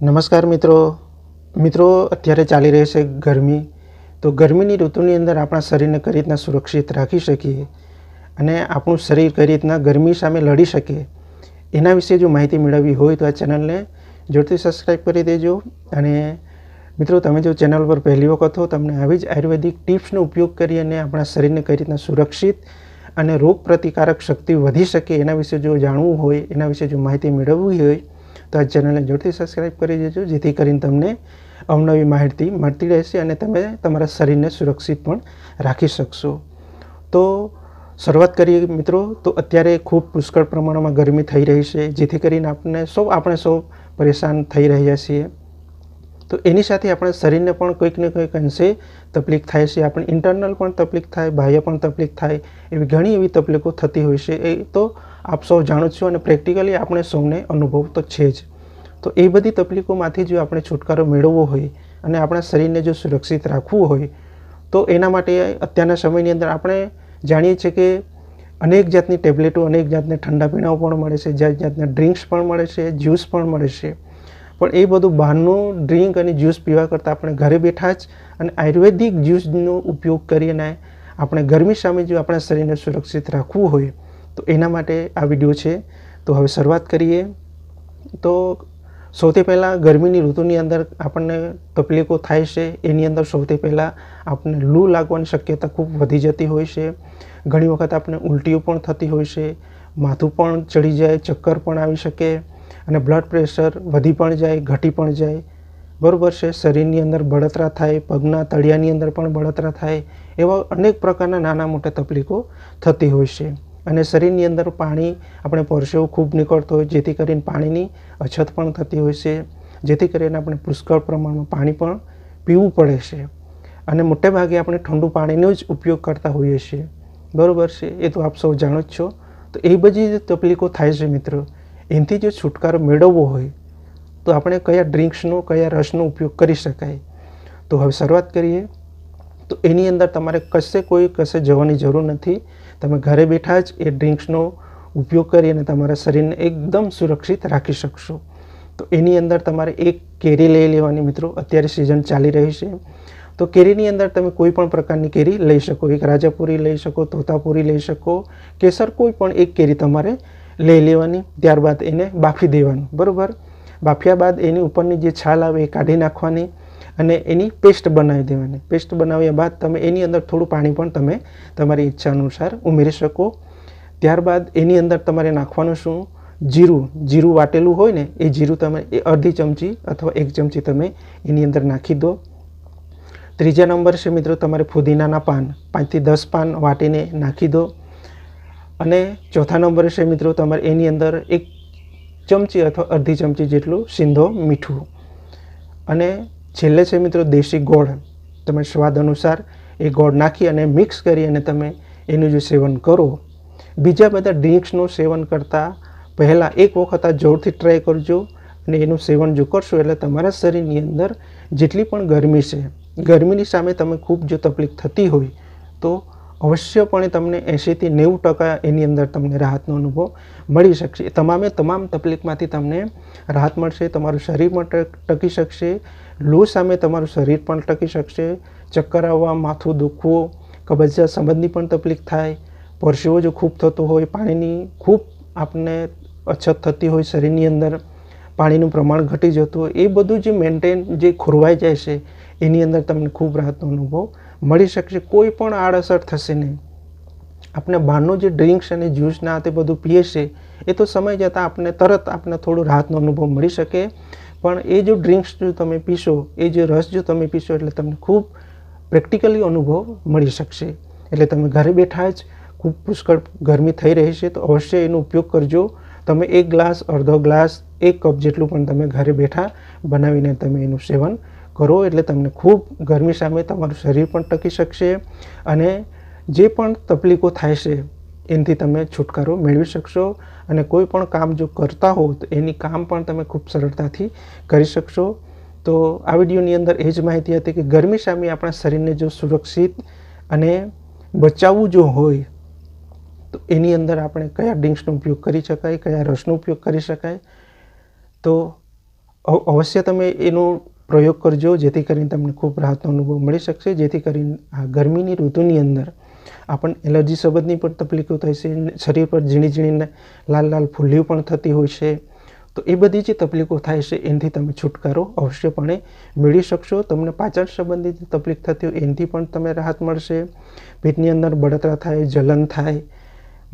નમસ્કાર મિત્રો. મિત્રો, અત્યારે ચાલી રહી છે ગરમી. તો ગરમીની ઋતુની અંદર આપણા શરીરને કઈ રીતના સુરક્ષિત રાખી શકીએ અને આપણું શરીર કઈ રીતના ગરમી સામે લડી શકે એના વિશે જો માહિતી મેળવવી હોય તો આ ચેનલને જોરથી સબસ્ક્રાઈબ કરી દેજો. અને મિત્રો, તમે જો ચેનલ પર પહેલી વખત હો, તમને આવી જ આયુર્વેદિક ટિપ્સનો ઉપયોગ કરી અને આપણા શરીરને કઈ રીતના સુરક્ષિત અને રોગ પ્રતિકારક શક્તિ વધી શકે એના વિશે જો જાણવું હોય, એના વિશે જો માહિતી મેળવવી હોય તો આ ચેનલને જોરથી સબસ્ક્રાઈબ કરી દેજો, જેથી કરીને તમને અવનવી માહિતી મળતી રહેશે અને તમે તમારા શરીરને સુરક્ષિત પણ રાખી શકશો. તો શરૂઆત કરીએ મિત્રો, તો અત્યારે ખૂબ પુષ્કળ પ્રમાણમાં ગરમી થઈ રહી છે, જેથી કરીને આપણે સૌ આપણે સૌ પરેશાન થઈ રહ્યા છીએ. તો એની સાથે આપણા શરીરને પણ કોઈક ને કોઈક અંશે તકલીફ થાય છે, આપણે ઇન્ટરનલ પણ તકલીફ થાય, બાહ્ય પણ તકલીફ થાય, એવી ઘણી એવી તકલીફો થતી હોય છે. એ તો આપ સૌ જાણો છો અને પ્રેક્ટિકલી આપણે સૌને અનુભવ તો છે જ. તો એ બધી તકલીફોમાંથી જો આપણે છુટકારો મેળવવો હોય અને આપણા શરીરને જો સુરક્ષિત રાખવું હોય, તો એના માટે અત્યારના સમયની અંદર આપણે જાણીએ છીએ કે અનેક જાતની ટેબ્લેટો, અનેક જાતના ઠંડા પીણાઓ પણ મળે છે, જાત જાતના ડ્રિંક્સ પણ મળે છે, જ્યુસ પણ મળે છે. પણ એ બધું બહારનું ડ્રિંક અને જ્યુસ પીવા કરતાં આપણે ઘરે બેઠા જ અને આયુર્વેદિક જ્યુસનો ઉપયોગ કરીને આપણે ગરમી સામે જો આપણા શરીરને સુરક્ષિત રાખવું હોય, તો એના માટે આ વીડિયો છે. તો હવે શરૂઆત કરીએ. તો સૌથી પહેલાં ગરમીની ઋતુની અંદર આપણને તકલીફો થાય છે, એની અંદર સૌથી પહેલાં આપણને લૂ લાગવાની શક્યતા ખૂબ વધી જતી હોય છે. ઘણી વખત આપણને ઉલટીઓ પણ થતી હોય છે, માથું પણ ચડી જાય, ચક્કર પણ આવી શકે. અને બ્લડ પ્રેશર વધી પણ જાય, ઘટી પણ જાય. બરાબર છે, શરીરની અંદર બળતરા થાય, પગના તળિયાની અંદર પણ બળતરા થાય, એવા અનેક પ્રકારના નાના મોટા તકલીફો થતી હોય છે. અને શરીરની અંદર પાણી આપણે પરસેવો ખૂબ નીકળતો હોય, જેથી કરીને પાણીની અછત પણ થતી હોય છે. જેથી કરીને આપણે પુષ્કળ પ્રમાણમાં પાણી પણ પીવું પડે છે. અને મોટે ભાગે આપણે ઠંડુ પાણીનો જ ઉપયોગ કરતા હોઈએ છીએ. બરાબર છે, એ તો આપ સૌ જાણો જ છો. તો એ બધી તકલીફો થાય છે મિત્રો. એનાથી જો છુટકારો મેળવવો હોય, તો આપણે કયા ડ્રિંક્સનો, કયા રસનો ઉપયોગ કરી શકાય? તો હવે શરૂઆત કરીએ. તો એની અંદર તમારે કશે કોઈ, કશે જવાની જરૂર નથી. તમે ઘરે બેઠા જ એ ડ્રિંક્સનો ઉપયોગ કરી અને તમારા શરીરને એકદમ સુરક્ષિત રાખી શકશો. તો એની અંદર તમારે એક કેરી લઈ લેવાની મિત્રો, અત્યારે સિઝન ચાલી રહી છે. તો કેરીની અંદર તમે કોઈ પણ પ્રકારની કેરી લઈ શકો. એક રાજાપુરી લઈ શકો, તોતાપુરી લઈ શકો, કેસર કોઈ પણ એક કેરી તમારે લઈ લેવાની, ત્યારબાદ એને બાફી દેવાનું. બરાબર? બાફ્યા બાદ એની ઉપરની જે છાલ આવે એ કાઢી નાખવાની અને એની પેસ્ટ બનાવી દેવાની. પેસ્ટ બનાવ્યા બાદ તમે એની અંદર થોડું પાણી પણ તમે તમારી ઈચ્છા અનુસાર ઉમેરી શકો. ત્યારબાદ એની અંદર તમારે નાખવાનું શું? જીરું. જીરું વાટેલું હોય ને, એ જીરું તમે એ અડધી ચમચી અથવા એક ચમચી તમે એની અંદર નાખી દો. ત્રીજા નંબર છે મિત્રો તમારે ફુદીનાના પાન. પાંચથી દસ પાન વાટીને નાખી દો. અને ચોથા નંબરે છે મિત્રો તમારે એની અંદર એક ચમચી અથવા અડધી ચમચી જેટલું સિંધો મીઠું. અને છેલ્લે છે મિત્રો દેશી ગોળ. તમે સ્વાદ અનુસાર એ ગોળ નાખી અને મિક્સ કરી અને તમે એનું જે સેવન કરો. બીજા બધા ડ્રિંક્સનું સેવન કરતાં પહેલાં એક વખત આ જોરથી ટ્રાય કરજો અને એનું સેવન જો કરશો એટલે તમારા શરીરની અંદર જેટલી પણ ગરમી છે, ગરમીની સામે તમે ખૂબ જો તકલીફ થતી હોય તો અવશ્યપણે તમને એંશીથી નેવું ટકા એની અંદર તમને રાહતનો અનુભવ મળી શકશે. તમામે તમામ તકલીફમાંથી તમને રાહત મળશે, તમારું શરીર પણ ટકી શકશે લો સામે તમારું શરીર પણ ટકી શકશે, ચક્કર આવવા, માથું દુખવું, કબજિયાત સંબંધની પણ તકલીફ થાય, પરસેવો જો ખૂબ થતો હોય, પાણીની ખૂબ આપણને અછત થતી હોય, શરીરની અંદર પાણીનું પ્રમાણ ઘટી જતું હોય, એ બધું જે મેન્ટેન જે ખોરવાઈ જાય છે, એની અંદર તમને ખૂબ રાહતનો અનુભવ મળી શકશે, કોઈ પણ આડઅસર થશે નહીં. આપણે બહારનું જે ડ્રિંક્સ અને જ્યુસના તે બધું પીએ છે એ તો સમય જતાં આપણે તરત આપણે થોડો રાહતનો અનુભવ મળી શકે. પણ એ જો ડ્રિંક્સ જો તમે પીશો, એ જે રસ જો તમે પીશો, એટલે તમને ખૂબ પ્રેક્ટિકલી અનુભવ મળી શકશે. એટલે તમે ઘરે બેઠા જ ખૂબ પુષ્કળ ગરમી થઈ રહી છે, તો અવશ્ય એનો ઉપયોગ કરજો. તમે એક ગ્લાસ, અડધો ગ્લાસ, એક કપ જેટલું પણ તમે ઘરે બેઠા બનાવીને તમે એનું સેવન કરો એટલે તમને ખૂબ ગરમી સામે તમારું શરીર પણ ટકી શકશે અને જે પણ તકલીફો થાય છે, એનાથી તમે છુટકારો મેળવી શકશો અને કોઈ પણ કામ જો કરતા હો, તો એની કામ પણ તમે ખૂબ સરળતાથી કરી શકશો. તો આ વિડીયોની અંદર એ જ માહિતી હતી કે ગરમી સામે આપણા શરીરને જો સુરક્ષિત અને બચાવવું જો હોય, તો એની અંદર આપણે કયા ડ્રિંક્સનો ઉપયોગ કરી શકાય, કયા રસનો ઉપયોગ કરી શકાય. તો અવ- અવશ્ય તમે એનો પ્રયોગ કરજો, જેથી કરીને તમને ખૂબ રાહતનો અનુભવ મળી શકશે. જેથી કરીને આ ગરમીની ઋતુની અંદર આપણને એલર્જી સંબંધની પણ તકલીફો થાય છે, શરીર પર ઝીણી ઝીણીને લાલ લાલ ફૂલ્લીઓ પણ થતી હોય છે. તો એ બધી જે તકલીફો થાય છે, એનાથી તમે છુટકારો અવશ્યપણે મેળવી શકશો. તમને પાચન સંબંધિત તકલીફ થતી હોય, એનાથી પણ તમે રાહત મળશે. પેટની અંદર બળતરા થાય, જલન થાય,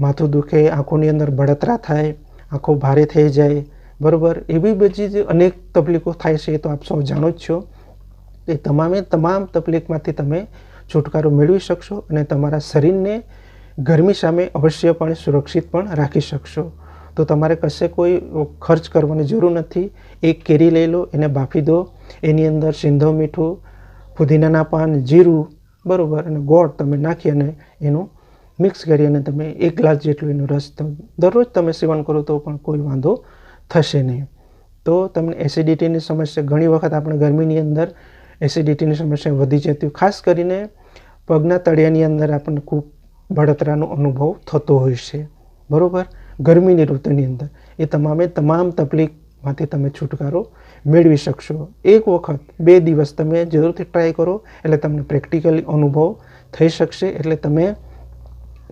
માથું દુખે, આંખોની અંદર બળતરા થાય, આંખો ભારે થઈ જાય બરાબર? એવી બધી જે અનેક તકલીફો થાય છે એ તો આપ સૌ જાણો જ છો. એ તમામે તમામ તકલીફમાંથી તમે છુટકારો મેળવી શકશો અને તમારા શરીરને ગરમી સામે અવશ્યપણે સુરક્ષિત પણ રાખી શકશો. તો તમારે કશે કોઈ ખર્ચ કરવાની જરૂર નથી. એક કેરી લઈ લો, એને બાફી દો. એની અંદર સિંધો મીઠું, પુદીનાના પાન, જીરું, બરાબર, અને ગોળ તમે નાખી અને એનું મિક્સ કરી અને તમે એક ગ્લાસ જેટલો એનો રસ દરરોજ તમે સેવન કરો તો પણ કોઈ વાંધો થશે નહીં. તો તમને એસિડિટીની સમસ્યા ઘણી વખત આપણે ગરમીની અંદર એસિડિટીની સમસ્યા વધી જતી. ખાસ કરીને પગના તળિયાની અંદર આપણને ખૂબ બળતરાનો અનુભવ થતો હોય છે. બરાબર? ગરમીની ઋતુની અંદર. એ તમામે તમામ તકલીફમાંથી તમે છુટકારો મેળવી શકશો. એક વખત, બે દિવસ તમે જરૂરથી ટ્રાય કરો, એટલે તમને પ્રેક્ટિકલી અનુભવ થઈ શકશે. એટલે તમે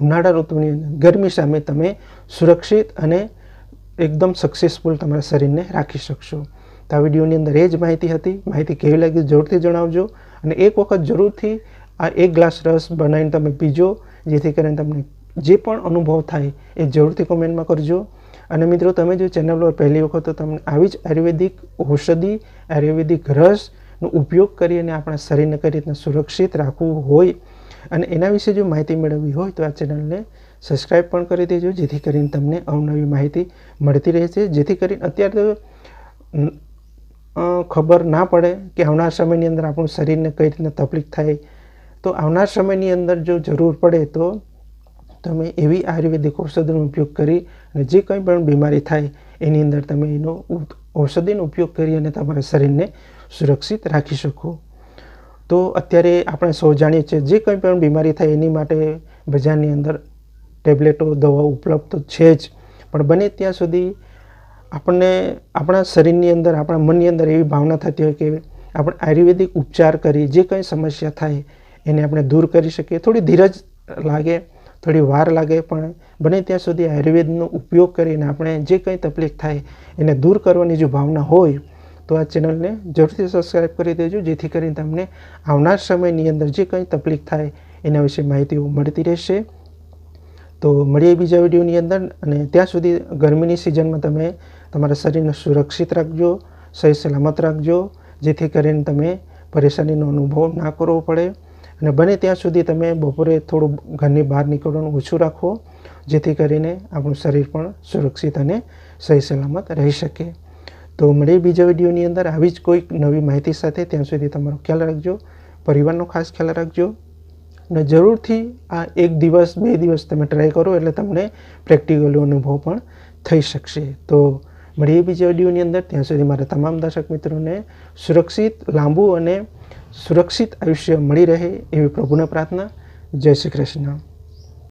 ઉનાળા ઋતુની અંદર ગરમી સામે તમે સુરક્ષિત અને એકદમ સક્સેસફુલ તમારા શરીરને રાખી શકશો. તો આ વિડીયોની અંદર એ જ માહિતી હતી. માહિતી કેવી લાગી જરૂરથી જણાવજો. અને એક વખત જરૂરથી આ એક ગ્લાસ રસ બનાવીને તમે પીજો, જેથી કરીને તમને જે પણ અનુભવ થાય એ જરૂરથી કોમેન્ટમાં કરજો. અને મિત્રો, તમે જો ચેનલ પર પહેલી વખત તો તમને આવી જ આયુર્વેદિક ઔષધિ, આયુર્વેદિક રસનો ઉપયોગ કરી અને આપણા શરીરને કઈ રીતના સુરક્ષિત રાખવું હોય અને એના વિશે જો માહિતી મેળવવી હોય, તો આ ચેનલને સબસ્ક્રાઈબ પણ કરી દેજો, જેથી કરીને તમને અવનવી માહિતી મળતી રહે છે જેથી કરીને અત્યારે તો ખબર ના પડે કે આવનાર સમયની અંદર આપણું શરીરને કઈ રીતના તકલીફ થાય. તો આવનાર સમયની અંદર જો જરૂર પડે તો તમે એવી આયુર્વેદિક ઔષધિનો ઉપયોગ કરી અને જે કંઈ પણ બીમારી થાય, એની અંદર તમે એનો ઔષધિનો ઉપયોગ કરી અને તમારા શરીરને સુરક્ષિત રાખી શકો. તો અત્યારે આપણે સૌ જાણીએ છીએ, જે કંઈ પણ બીમારી થાય એની માટે બજારની અંદર ટેબ્લેટો દવાઓ ઉપલબ્ધ તો છે જ. પણ બને ત્યાં સુધી આપણને આપણા શરીરની અંદર, આપણા મનની અંદર એવી ભાવના થતી હોય કે આપણે આયુર્વેદિક ઉપચાર કરી જે કંઈ સમસ્યા થાય એને આપણે દૂર કરી શકીએ. થોડી ધીરજ લાગે, થોડી વાર લાગે, પણ બને ત્યાં સુધી આયુર્વેદનો ઉપયોગ કરીને આપણે જે કંઈ તકલીફ થાય એને દૂર કરવાની જો ભાવના હોય, તો આ ચેનલને જરૂરથી સબસ્ક્રાઈબ કરી દેજો, જેથી કરીને તમને આવનાર સમયની અંદર જે કંઈ તકલીફ થાય એના વિશે માહિતીઓ મળતી રહેશે. તો મળીએ બીજા વિડીયોની અંદર અને ત્યાં સુધી ગરમીની સિઝનમાં તમે તમારા શરીરને સુરક્ષિત રાખજો, સહી સલામત રાખજો, જેથી કરીને તમે પરેશાનીનો અનુભવ ના કરવો પડે. અને બને ત્યાં સુધી તમે બપોરે થોડું ઘરની બહાર નીકળવાનું ઓછું રાખો, જેથી કરીને આપણું શરીર પણ સુરક્ષિત અને સહી સલામત રહી શકે. તો મળીએ બીજા વિડીયોની અંદર. આવી જ કોઈક નવી માહિતી સાથે ત્યાં સુધી તમારો ખ્યાલ રાખજો. પરિવારનો ખાસ ખ્યાલ રાખજો. અને જરૂરથી આ એક દિવસ, બે દિવસ તમે ટ્રાય કરો એટલે તમને પ્રેક્ટિકલી અનુભવ પણ થઈ શકશે. તો મળીએ બીજા ઓડિયોની અંદર. ત્યાં સુધી મારા તમામ દર્શક મિત્રોને સુરક્ષિત, લાંબુ અને સુરક્ષિત આયુષ્ય મળી રહે એવી પ્રભુને પ્રાર્થના. જય શ્રી કૃષ્ણ.